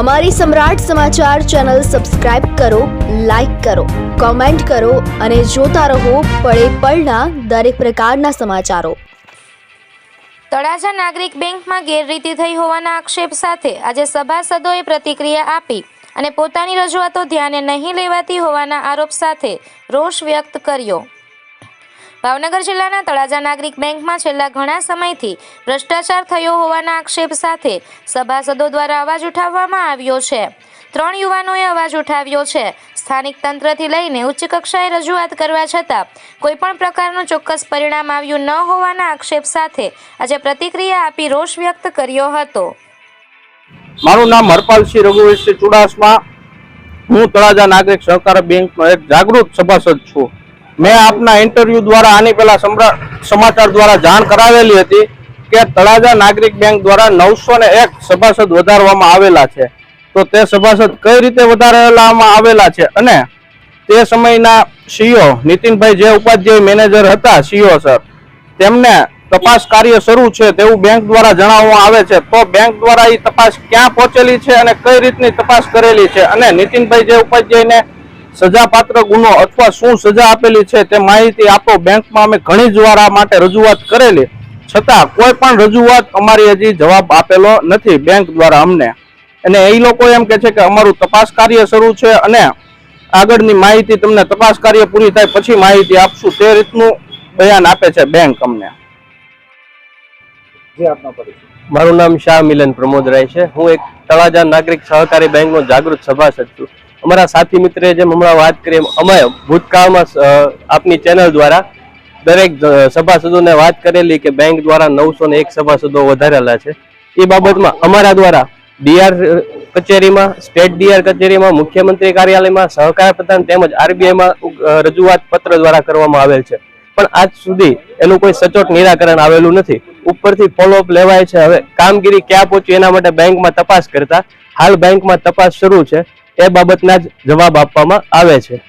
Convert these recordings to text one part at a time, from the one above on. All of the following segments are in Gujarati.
અમારી સમ્રાટ સમાચાર ચેનલ સબસ્ક્રાઇબ કરો, લાઇક કરો, કોમેન્ટ કરો અને જોતા રહો પળે પળના દરેક પ્રકારના સમાચારો. તળાજા નાગરિક બેંકમાં ગેરરીતિ થઈ હોવાના આક્ષેપ સાથે આજે સભાસદોએ પ્રતિક્રિયા આપી અને પોતાની રજૂઆતો ધ્યાને નહીં લેવાતી હોવાના આરોપ સાથે રોષ વ્યક્ત કર્યો. ભાવનગર જિલ્લાના તળાજા નાગરિક બેંકમાં છેલ્લા ઘણા સમયથી ભ્રષ્ટાચાર થયો હોવાના આક્ષેપ સાથે સભાસદો દ્વારા અવાજ ઉઠાવવામાં આવ્યો છે. ત્રણ યુવાનોએ અવાજ ઉઠાવ્યો છે. સ્થાનિક તંત્રથી લઈને ઉચ્ચ કક્ષાએ રજૂઆત કરવા છતાં કોઈપણ પ્રકારનું ચોક્કસ પરિણામ આવ્યું ન હોવાના આક્ષેપ સાથે આજે પ્રતિક્રિયા આપી રોષ વ્યક્ત કર્યો હતો. મારું નામ હરપાલસિંહ રઘુવીરસિંહ ચુડાસમા. હું તળાજા નાગરિક સહકાર બેંકનો એક જાગૃત સભાસદ છું. મેં આપના ઇન્ટરવ્યુ દ્વારા આની પહેલા સમાચાર દ્વારા જાણ કરાવેલી હતી કે તળાજા નાગરિક બેંક દ્વારા નવસો એક સભાસદ વધારવામાં આવેલા છે. તો તે સભાસદ કઈ રીતે વધારવામાં આવેલા છે? અને તે સમયના સીઓ નીતિનભાઈ જે ઉપાધ્યાય મેનેજર હતા, સીઓ સર, તેમને તપાસ કાર્ય શરૂ છે તેવું બેંક દ્વારા જણાવવામાં આવે છે. તો બેંક દ્વારા એ તપાસ ક્યાં પહોંચેલી છે અને કઈ રીતની તપાસ કરેલી છે? અને નીતિનભાઈ જે ઉપાધ્યાયને સજાપાત્ર ગુનો અથવા શું સજા આપેલી છે તે માહિતી આપો. બેંકમાં અમે ઘણી જ વાર આ માટે રજૂઆત કરેલી. છતાં કોઈ પણ રજૂઆત અમારી હજી જવાબ આપેલો નથી બેંક દ્વારા અમને. અને એ લોકો એમ કે છે કે અમારું તપાસ કાર્ય શરૂ છે અને આગળની માહિતી તમને તપાસ કાર્ય પૂરી થાય પછી માહિતી આપશું. તે રીતનું બયાન આપે છે બેંક અમને. જે આપનો પરિચય. મારું નામ શાહ મિલન પ્રમોદરાય છે. હું એક તળાજા નાગરિક સહકારી બેંકનો જાગૃત સભાસદ છું. અમારા સાથી મિત્રે જેમ હમણાં વાત કરી અમે ભૂતકાળમાં આપની ચેનલ દ્વારા દરેક સભાસદોને વાત કરેલી કે બેંક દ્વારા નવસો ને એક સભાસદો વધારેલા છે. એ બાબતમાં અમારા દ્વારા ડીઆર કચેરીમાં સ્ટેટ ડીઆર કચેરીમાં, મુખ્યમંત્રી કાર્યાલયમાં સહકાર પ્રધાન તેમજ આરબીઆઈમાં રજૂઆત પત્ર દ્વારા કરવામાં આવેલ છે. પણ આજ સુધી એનું કોઈ સચોટ નિરાકરણ આવેલું નથી. ઉપરથી ફોલોઅપ લેવાય છે. હવે કામગીરી ક્યાં પહોંચી એના માટે બેંકમાં તપાસ કરતા. હાલ બેંકમાં તપાસ શરૂ છે. એ બાબતના જ જવાબ આપવામાં આવે છે.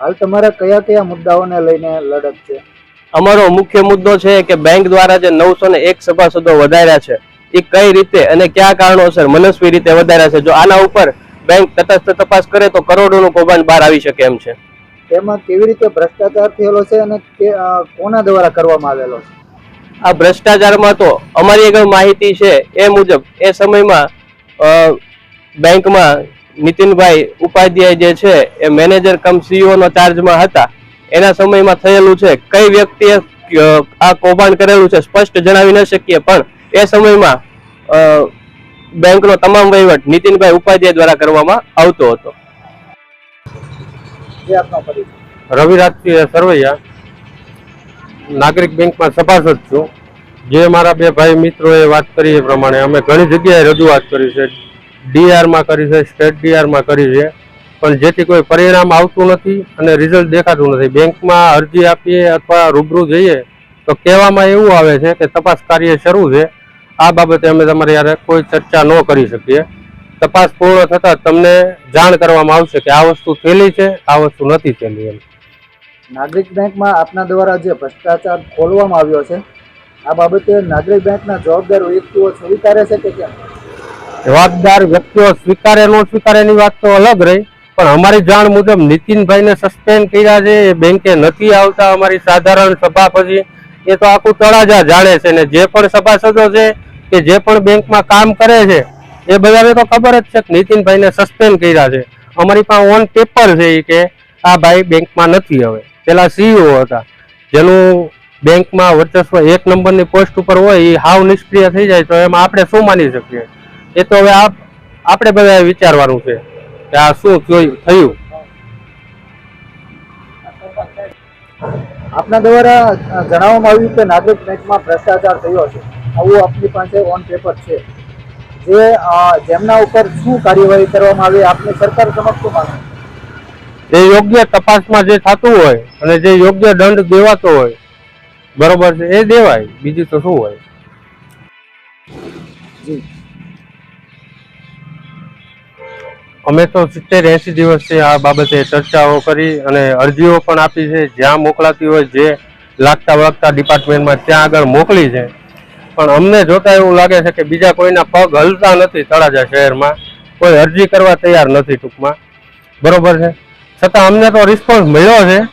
હાલ તમારા કયા કયા મુદ્દાઓને લઈને લડત છે? અમારો મુખ્ય મુદ્દો છે કે બેંક દ્વારા જે નવસો ને એક સભાસદો વધાર્યા છે એ કઈ રીતે અને કયા કારણોસર મનસ્વી રીતે વધાર્યા છે? જો આના ઉપર બેંક તટસ્થ તપાસ કરે તો કરોડોનું કૌભાંડ બહાર આવી શકે એમ છે. તેમાં કેવી રીતે ભ્રષ્ટાચાર થયેલો છે અને કે કોના દ્વારા કરવામાં આવેલો છે? આ ભ્રષ્ટાચારમાં તો અમારી આગળ માહિતી છે એ મુજબ એ સમયમાં બેંકમાં નીતિનભાઈ ઉપાધ્યાય જે છે એ મેનેજર કમ સીઈઓ નો ચાર્જમાં હતા. એના સમયમાં થયેલું છે. કઈ વ્યક્તિએ આ કૌભાંડ કરેલું છે સ્પષ્ટ જણાવી ન શકીએ પણ એ સમયમાં બેંક બેંકનો તમામ વહીવટ નીતિનભાઈ ઉપાધ્યાય દ્વારા કરવામાં આવતો હતો. રવિ આપનો પરિચય. રવિરાજસિંહ સરવૈયા નાગરિક બેંકમાં સભાસદ છું. જે મારા બે ભાઈ મિત્રોએ વાત કરી એ પ્રમાણે અમે ઘણી જગ્યાએ રજૂઆત કરી છે. ડીઆરમાં કરી છે સ્ટેટ ડીઆરમાં કરી છે. પણ જેથી કોઈ પરિણામ આવતું નથી અને રિઝલ્ટ દેખાતું નથી. બેંકમાં અરજી આપીએ અથવા રૂબરૂ જઈએ, તો કહેવામાં એવું આવે છે કે તપાસ કાર્ય શરૂ છે. આ બાબતે અમે તમારી યારે કોઈ ચર્ચા ન કરી શકીએ. તપાસ પૂર્ણ થતાં તમને જાણ કરવામાં આવશે કે આ વસ્તુ થયેલી છે, આ વસ્તુ નથી થયેલી એમ. નાગરિક બેંકમાં આપના દ્વારા જે ભ્રષ્ટાચાર ખોલવામાં આવ્યો છે, આ બાબતે નાગરિક બેંકના જવાબદાર વ્યક્તિઓ સ્વીકારે છે કે કેમ? જવાબદાર વ્યક્તિઓ સ્વીકારે, ન સ્વીકારે એની વાત તો અલગ રહી. પણ અમારી જાણ મુજબ નીતિનભાઈને સસ્પેન્ડ કર્યા છે. એ બેંકે નથી આવતા. અમારી સાધારણ સભા એ તો આખું તળાજા જાણે છે ને જે પણ સભાસદો છે કે જે પણ બેંકમાં કામ કરે છે, એ બધાને તો ખબર જ છે કે નીતિનભાઈને સસ્પેન્ડ કર્યા છે. અમારી પાસે ઓન પેપર છે એ કે, આ ભાઈ બેંકમાં નથી હવે. પેલા સીઈઓ હતા. જેનું બેંકમાં વર્ચસ્વ એક નંબરની પોસ્ટ ઉપર હોય એ હાવ નિષ્ક્રિય થઈ જાય તો એમાં આપણે શું માની શકીએ? એ તો હવે આપ આપણે બધાએ વિચારવાનું છે કે આ શું થયું? આપના દ્વારા જણાવવામાં આવ્યું કે નાગરિક બેંકમાં ભ્રષ્ટાચાર થયો છે. આવું આપની પાસે ઓન પેપર છે. જે જેમના ઉપર શું કાર્યવાહી કરવામાં આવી આપની સરકાર સમક્ષ શું માંગણી? જે યોગ્ય તપાસમાં જે થતું હોય અને જે યોગ્ય દંડ દેવાતો હોય બરોબર છે એ દેવાય. બીજું તો શું હોય? જી. અમે તો સિત્તેર એંસી દિવસથી આ બાબતે ચર્ચાઓ કરી અને અરજીઓ પણ આપી છે. જ્યાં મોકલાતી હોય જે લાગતા વળગતા ડિપાર્ટમેન્ટમાં ત્યાં આગળ મોકલી છે. પણ અમને જોતા એવું લાગે છે કે બીજા કોઈના પગ હલતા નથી તળાજા શહેરમાં. કોઈ અરજી કરવા તૈયાર નથી ટૂંકમાં. બરોબર છે? છતાં અમને તો રિસ્પોન્સ મળ્યો છે.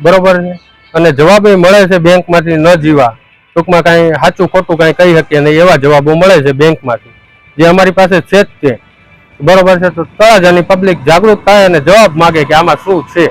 બરોબર છે? અને જવાબ મળે છે બેંકમાંથી ન જીવા. ટૂંકમાં કાંઈ સાચું ખોટું કાંઈ કહી શકીએ નહીં એવા જવાબો મળે છે બેંકમાંથી. જે અમારી પાસે છે જ તે. બરોબર છે તો તળાજાની પબ્લિક જાગૃત થાય અને જવાબ માગે કે આમાં શું છે?